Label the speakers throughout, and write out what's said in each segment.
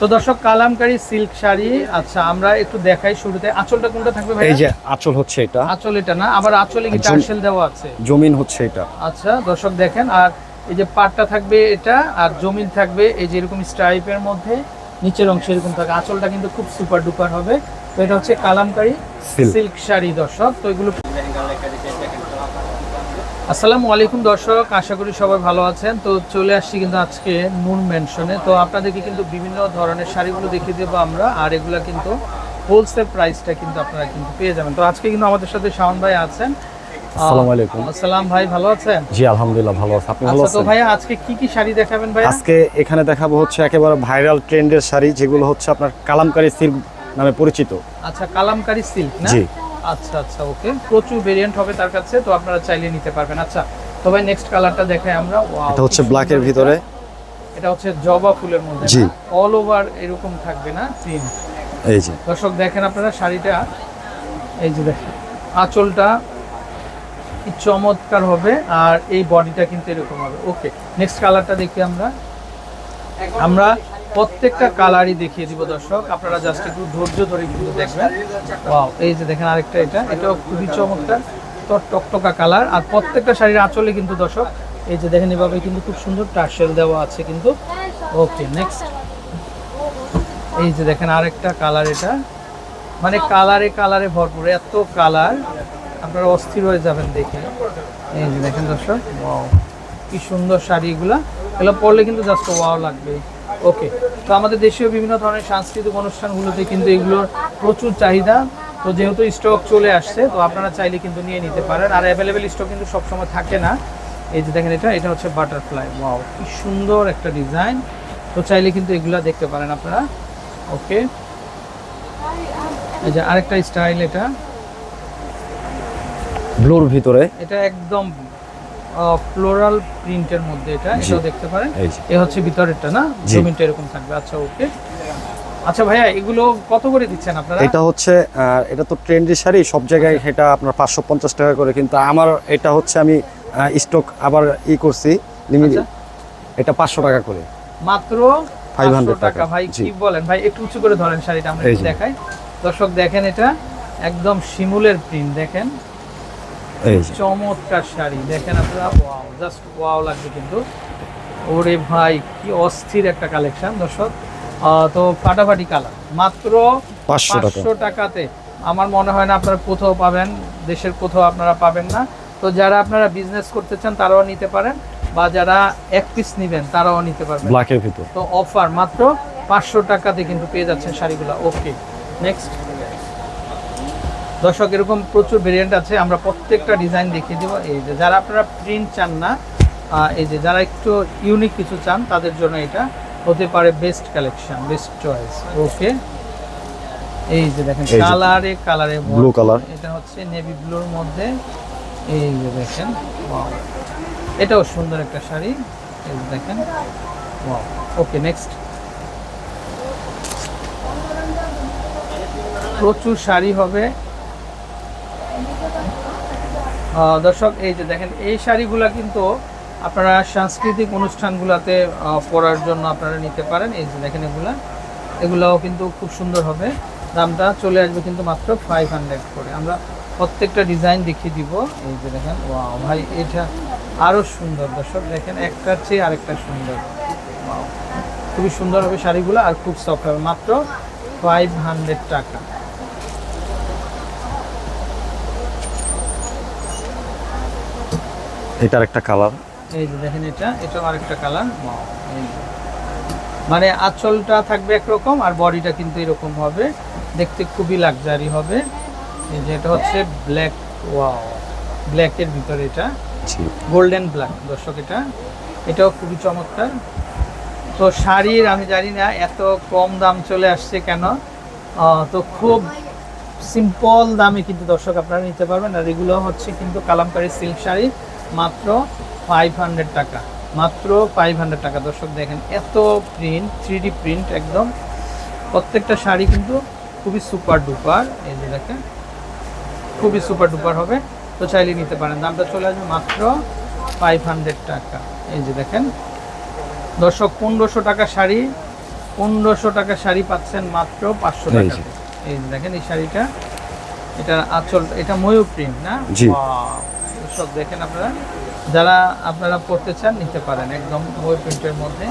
Speaker 1: তো দর্শক কালামকারী সিল্ক শাড়ি। আচ্ছা আমরা একটু দেখাই শুরুতে। আঁচলটা কোনটা থাকবে ভাই
Speaker 2: এই যে আঁচল হচ্ছে এটা।
Speaker 1: আঁচল এটা না? আবার আঁচলে কি টার্সেল দেওয়া আছে।
Speaker 2: জমিন হচ্ছে এটা।
Speaker 1: আচ্ছা দর্শক দেখেন আর এই যে পাটটা থাকবে এটা আর জমিন থাকবে এই যে এরকম স্ট্রাইপের মধ্যে নিচের অংশ এরকম থাকে আঁচলটা কিন্তু খুব সুপার ডুপার হবে। তো এটা হচ্ছে কালামকারী সিল্ক শাড়ি দর্শক। তো এগুলো আসসালামু আলাইকুম দর্শক আশা করি সবাই ভালো আছেন। তো চলে আসছি কিন্তু আজকে নূর মেনশনে তো আপনাদেরকে কিন্তু বিভিন্ন ধরনের শাড়িগুলো দেখিয়ে দেবো আমরা আর এগুলা কিন্তু হোলসেল প্রাইসটা কিন্তু আপনারা কিন্তু পেয়ে যাবেন। তো আজকে কিন্তু আমাদের সাথে শাওন ভাই আছেন।
Speaker 2: আসসালামু আলাইকুম।
Speaker 1: আসসালাম ভাই ভালো আছেন?
Speaker 2: জি আলহামদুলিল্লাহ ভালো আছে। আপনি ভালো
Speaker 1: আচ্ছা তো আজকে কি কি শাড়ি দেখাবেন
Speaker 2: আজকে এখানে দেখাবো হচ্ছে একেবারে ভাইরাল ট্রেন্ডের শাড়ি যেগুলো হচ্ছে আপনার কালামকারী সিল্ক নামে পরিচিত।
Speaker 1: আচ্ছা কালামকারী সিল্ক না?
Speaker 2: জি।
Speaker 1: আচ্ছা আচ্ছা ওকে প্রচুর ভেরিয়েন্ট হবে তার কাছে তো আপনারা চাইলে নিতে পারবেন। আচ্ছা তো ভাই নেক্সট কালারটা দেখাই আমরা।
Speaker 2: এটা হচ্ছে
Speaker 1: কি
Speaker 2: ব্ল্যাকের
Speaker 1: সুন্দর
Speaker 2: ভিতরে।
Speaker 1: এটা। এটা হচ্ছে জবা ফুলের মধ্যে
Speaker 2: জি।
Speaker 1: অল ওভার এরকম থাকবে না? প্রিন্ট
Speaker 2: এই যে।
Speaker 1: দর্শক দেখেন আপনারা শাড়িটা। এই যে দেখেন আঁচলটা কি চমৎকার হবে আর এই বডিটা কিন্তু এরকম হবে। ওকে নেক্সট কালারটা দেখি আমরা। আমরা প্রত্যেকটা কালারই দেখিয়ে দিব দর্শক। আপনারা জাস্ট একটু ধৈর্য ধরে কিন্তু দেখবেন। ওয়াও এই যে দেখেন আরেকটা এটা। এটাও খুবই চমৎকার। তো টকটকা কালার আর প্রত্যেকটা শাড়ির আঁচলে কিন্তু দর্শক, এই যে দেখেন এভাবে কিন্তু খুব সুন্দর টার্সেল দেওয়া আছে কিন্তু। ওকে নেক্সট এই যে দেখেন আরেকটা কালার এটা। মানে কালারে কালারে ভরপুর। এত কালার আপনারা অস্থির হয়ে যাবেন দেখে। এই যে দেখেন দর্শক ওয়াও কি সুন্দর শাড়িগুলা এগুলো। পরলে কিন্তু জাস্ট ওয়াও লাগবে ওকে তো আমাদের দেশীয় বিভিন্ন ধরনের সাংস্কৃতিক অনুষ্ঠানগুলোতে কিন্তু এগুলোর প্রচুর চাহিদা। তো যেহেতু স্টক চলে আসছে তো আপনারা চাইলে কিন্তু নিয়ে নিতে পারেন। আর অ্যাভেলেবেল স্টক কিন্তু সবসময় থাকে না। এই যে দেখেন এটা এটা হচ্ছে বাটারফ্লাই ওয়াও কি সুন্দর একটা ডিজাইন তো চাইলে কিন্তু এগুলা দেখতে পারেন আপনারা। ওকে এই যে আরেকটা স্টাইল এটা।
Speaker 2: ব্লুর ভিতরে।
Speaker 1: এটা একদম ফ্লোরাল প্রিন্টের মধ্যে এটা
Speaker 2: জি।
Speaker 1: এটাও দেখতে পারেন। এ হচ্ছে ভিতরেরটা না?
Speaker 2: জি।
Speaker 1: জমিনটা এরকম থাকবে। আচ্ছা ওকে। আচ্ছা ভাইয়া এগুলো কত করে দিচ্ছেন আপনারা?
Speaker 2: এটা হচ্ছে এটা তো ট্রেন্ডি শাড়ি সব জায়গায় এটা আপনার পাঁচশো পঞ্চাশ টাকা করে কিন্তু আমার এটা হচ্ছে আমি স্টক আবার ই করছি লিমিট
Speaker 1: আচ্ছা।
Speaker 2: এটা পাঁচশো টাকা করে।
Speaker 1: মাত্র
Speaker 2: 500
Speaker 1: 500 টাকা। ভাই কি বলেন? ভাই একটু উঁচু করে ধরেন শাড়িটা আমরা দেখাই। দর্শক দেখেন এটা একদম শিমুলের প্রিন্ট দেখেন। চমৎকার শাড়ি। দেখেন আপনারা ওয়াও জাস্ট ওয়াও লাগবে কিন্তু। ওরে ভাই কি অস্থির একটা কালেকশন দর্শক। তো ফাটাফাটি কালার মাত্র পাঁচশো টাকাতে। আমার মনে হয় না আপনারা কোথাও পাবেন দেশের কোথাও আপনারা পাবেন না। তো যারা আপনারা বিজনেস করতে চান তারাও নিতে পারেন। বা যারা এক পিস নেবেন তারাও নিতে পারবেন।
Speaker 2: ব্ল্যাকের ভিতর।
Speaker 1: তো অফার মাত্র পাঁচশো টাকাতে কিন্তু পেয়ে যাচ্ছেন শাড়িগুলো। ওকে নেক্সট দর্শক এরকম প্রচুর ভেরিয়েন্ট আছে। আমরা প্রত্যেকটা ডিজাইন দেখিয়ে দেবো। এই যে যারা আপনারা প্রিন্ট চান না এই যে যারা একটু ইউনিক কিছু চান তাদের জন্য এটা হতে পারে best collection best choice okay এই যে দেখেন। কালারে কালারে
Speaker 2: Blue color।
Speaker 1: এটা হচ্ছে নেভি ব্লুর মধ্যে। এই যে দেখেন. এটাও সুন্দর একটা শাড়ি। এই যে দেখেন ওকে নেক্সট প্রচুর শাড়ি হবে। দর্শক, এই যে দেখেন, এই শাড়িগুলা কিন্তু আপনারা সাংস্কৃতিক অনুষ্ঠানগুলোতে পরার জন্য আপনারা নিতে পারেন। এই যে দেখেন এগুলা, এগুলাও কিন্তু খুব সুন্দর হবে। দামটা চলে আসবে কিন্তু মাত্র ফাইভ হান্ড্রেড করে। আমরা প্রত্যেকটা ডিজাইন দেখিয়ে দিব। এই যে দেখেন, ওয়াও, ভাই, এটা আরও সুন্দর। দর্শক, দেখেন, একটার চেয়ে আরেকটা সুন্দর। খুবই সুন্দর হবে শাড়িগুলো আর খুব সফট হবে। মাত্র ফাইভ হান্ড্রেড টাকা।
Speaker 2: এটার একটা কালার
Speaker 1: এই যে দেখেন এটা এটাও আরেকটা কালার মানে আঁচলটা থাকবে একরকম আর বডিটা কিন্তু এরকম হবে। দেখতে খুবই লাক্সারি হবে। এই যে এটা হচ্ছে ব্ল্যাক ওয়াও ব্ল্যাকের ভিতরে এটা। গোল্ডেন ব্ল্যাক দর্শক এটা। এটাও খুবই চমৎকার। তো শাড়ির আমি জানি না এত কম দাম চলে আসছে কেন? তো খুব সিম্পল দামে কিন্তু দর্শক আপনারা নিতে পারবেন। আর এগুলো হচ্ছে কিন্তু কালামকারী সিল্ক শাড়ি। মাত্র ফাইভ হান্ড্রেড টাকা। মাত্র ফাইভ হান্ড্রেড টাকা। দর্শক দেখেন এত প্রিন্ট থ্রি ডি প্রিন্ট একদম। প্রত্যেকটা শাড়ি কিন্তু খুবই সুপার ডুপার এই যে দেখেন খুবই সুপার ডুপার হবে। তো চাইলে নিতে পারেন। দামটা চলে আসবে মাত্র ফাইভ হান্ড্রেড টাকা। এই যে দেখেন দর্শক পনেরোশো টাকা শাড়ি পনেরোশো টাকা শাড়ি পাচ্ছেন মাত্র পাঁচশো টাকা এই যে দেখেন এই শাড়িটা এটা আচল এটা ময়ূর প্রিন্ট না! সব দেখেন আপনারা। যারা আপনারা পড়তে চান নিতে পারেন। একদম ময়ূর প্রিন্টের মধ্যে।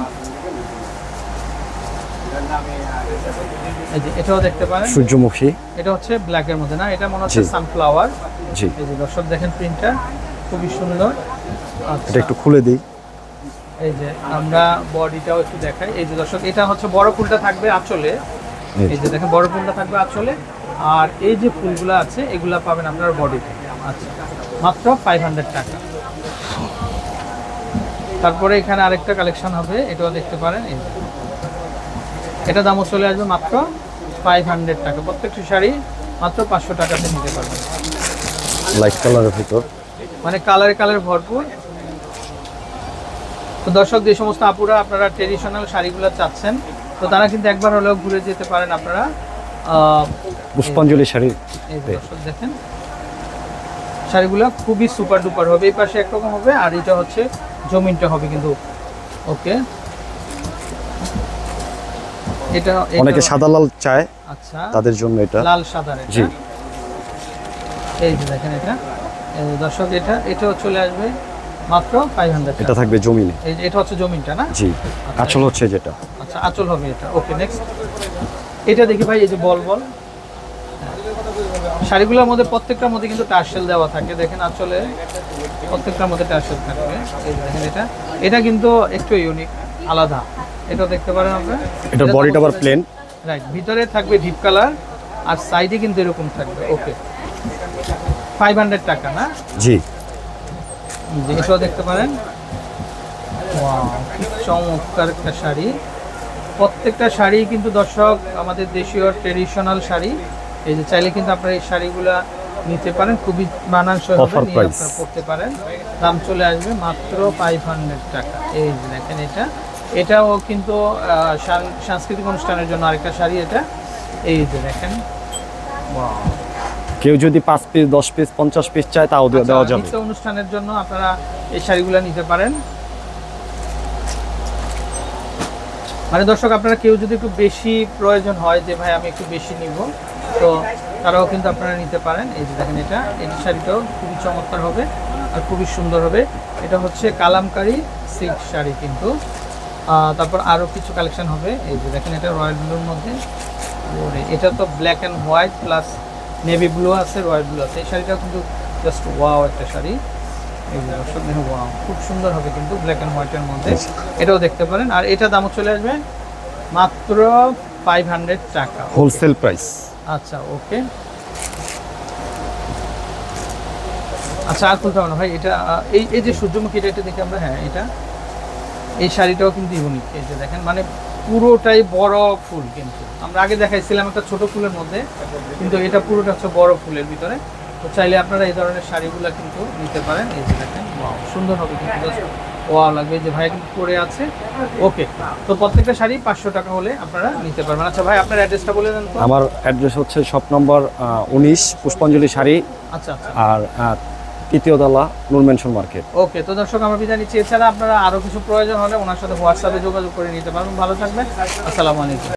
Speaker 1: এটাও দেখতে পারেন।
Speaker 2: সূর্যমুখী।
Speaker 1: এটা হচ্ছে ব্ল্যাকের মধ্যে না? এটা মনে হচ্ছে সানফ্লাওয়ার
Speaker 2: জি।
Speaker 1: এই যে দর্শক দেখেন প্রিন্টটা খুবই সুন্দর। আচ্ছা।
Speaker 2: এটা একটু খুলে দিই।
Speaker 1: এই যে আমরা বডিটাও একটু দেখাই। এই যে দর্শক এটা হচ্ছে বড় ফুলটা থাকবে আঁচলে।
Speaker 2: এই
Speaker 1: এই যে দেখেন বড় ফুলটা থাকবে আঁচলে। আর এই যে ফুলগুলো আছে এগুলা পাবেন আপনার বডিতে। আচ্ছা। মাত্র ফাইভ হান্ড্রেড টাকা। তারপরে এখানে আরেকটা কালেকশন হবে এটাও দেখতে পারেন এটা দামও চলে আসবে মাত্র ফাইভ হান্ড্রেড টাকা। প্রত্যেকটি শাড়ি মাত্র পাঁচশো টাকাতে নিতে পারবেন।
Speaker 2: লাইট কালারের ভিতর।
Speaker 1: মানে কালারে কালার ভরপুর। তো দর্শক যে সমস্ত আপুরা আপনারা ট্রেডিশনাল শাড়িগুলো চাচ্ছেন তো তারা কিন্তু একবার হলেও ঘুরে যেতে পারেন আপনারা।
Speaker 2: পুষ্পাঞ্জলি শাড়ি
Speaker 1: দেখেন। শাড়িগুলো খুবই সুপার ডুপার হবে। এই পাশে একরকম হবে আর এটা হচ্ছে জমিনটা হবে কিন্তু। ওকে। এটা
Speaker 2: অনেকে সাদা লাল চায়
Speaker 1: আচ্ছা।
Speaker 2: তাদের জন্য এটা।
Speaker 1: লাল সাদা
Speaker 2: জি।
Speaker 1: এই যে দেখেন এটা। দর্শক এটা এটাও চলে আসবে মাত্র ফাইভ হান্ড্রেড
Speaker 2: এটা থাকবে জমিনে।
Speaker 1: এই এটা হচ্ছে জমিনটা না?
Speaker 2: জি। আচল হচ্ছে যেটা।
Speaker 1: আচ্ছা আচল হবে এটা। ওকে নেক্সট এটা দেখি ভাই এই যে বল বল। শাড়িগুলোর মধ্যে প্রত্যেকটার মধ্যে কিন্তু টার্সেল দেওয়া থাকে। দেখেন আসলে প্রত্যেকটার মধ্যে টার্সেল থাকবে। দেখেন এটা। এটা কিন্তু একটু ইউনিক আলাদা। এটা দেখতে পারেন আপনারা
Speaker 2: এটা বডিটা আবার প্লেন
Speaker 1: রাইট ভিতরে থাকবে ডিপ কালার আর সাইডে কিন্তু এরকম থাকবে। ওকে ফাইভ হান্ড্রেড টাকা না?
Speaker 2: জি।
Speaker 1: এটাও দেখতে পারেন। চমৎকার একটা শাড়ি। প্রত্যেকটা শাড়ি কিন্তু দর্শক আমাদের দেশীয় ট্রেডিশনাল শাড়ি। এই যে চাইলে কিন্তু আপনারা এই শাড়িগুলা নিতে পারেন খুবই মানানসই হবে নিয়ে আপনারা পড়তে পারেন। দাম চলে আসবে মাত্র ফাইভ হান্ড্রেড টাকা। এই যে দেখেন এটা। এটাও কিন্তু সাংস্কৃতিক অনুষ্ঠানের জন্য আরেকটা শাড়ি এটা। এই যে দেখেন।
Speaker 2: কেউ যদি পাঁচ পিস দশ পিস পঞ্চাশ পিস চায় তাও দে- দেওয়া
Speaker 1: আচ্ছা,
Speaker 2: যাবে
Speaker 1: অনুষ্ঠানের জন্য আপনারা এই শাড়িগুলো নিতে পারেন। মানে দর্শক আপনারা কেউ যদি একটু বেশি প্রয়োজন হয় যে ভাই আমি একটু বেশি নিব তো তারাও কিন্তু আপনারা নিতে পারেন। এই যে দেখেন এটা এই শাড়িটাও খুবই চমৎকার হবে আর খুবই সুন্দর হবে। এটা হচ্ছে কালামকারি সিল্ক শাড়ি কিন্তু। তারপর আরও কিছু কালেকশন হবে। এই যে দেখেন এটা রয়্যাল ব্লুর মধ্যে। এটা তো black and white plus navy blue আছে, রয়্যাল ব্লু আছে। এই শাড়িটাও কিন্তু জাস্ট ওয়াও একটা শাড়ি। ওয়াও, খুব সুন্দর হবে কিন্তু ব্ল্যাক অ্যান্ড হোয়াইটের মধ্যে। এটাও দেখতে পারেন। আর এটা দামও চলে আসবে মাত্র ফাইভ হান্ড্রেড টাকা।
Speaker 2: Wholesale price.
Speaker 1: আচ্ছা ওকে। আচ্ছা আর কোনটা ভাই, এটা এই এই যে সূর্যমুখীটা এটা দেখি আমরা হ্যাঁ এটা। এই শাড়িটাও কিন্তু ইউনিক এই যে দেখেন মানে পুরোটাই বড় ফুল কিন্তু। আমরা আগে দেখাইছিলাম একটা ছোট ফুলের মধ্যে, কিন্তু এটা পুরোটা হচ্ছে বড় ফুলের ভিতরে। তো চাইলে আপনারা এই ধরনের শাড়িগুলো কিন্তু নিতে পারেন, এই যে দেখেন সুন্দর হবে কিন্তু ওয়াও লাগবে যে ভাই করে পরে আছে ওকে। তো প্রত্যেকটা শাড়ি পাঁচশো টাকা হলে আপনারা নিতে পারবেন। আচ্ছা ভাই আপনার অ্যাড্রেসটা বলে দেন
Speaker 2: আমার অ্যাড্রেস হচ্ছে শপ নম্বর উনিশ পুষ্পাঞ্জলি শাড়ি
Speaker 1: আচ্ছা আচ্ছা।
Speaker 2: আর তৃতীয় তলা নুরমেনশন মার্কেট।
Speaker 1: ওকে তো দর্শক আমরা বিদায় নিচ্ছি। এছাড়া আপনারা আরও কিছু প্রয়োজন হলে ওনার সাথে হোয়াটসঅ্যাপে যোগাযোগ করে নিতে পারবেন। ভালো থাকবেন। আসসালামু আলাইকুম।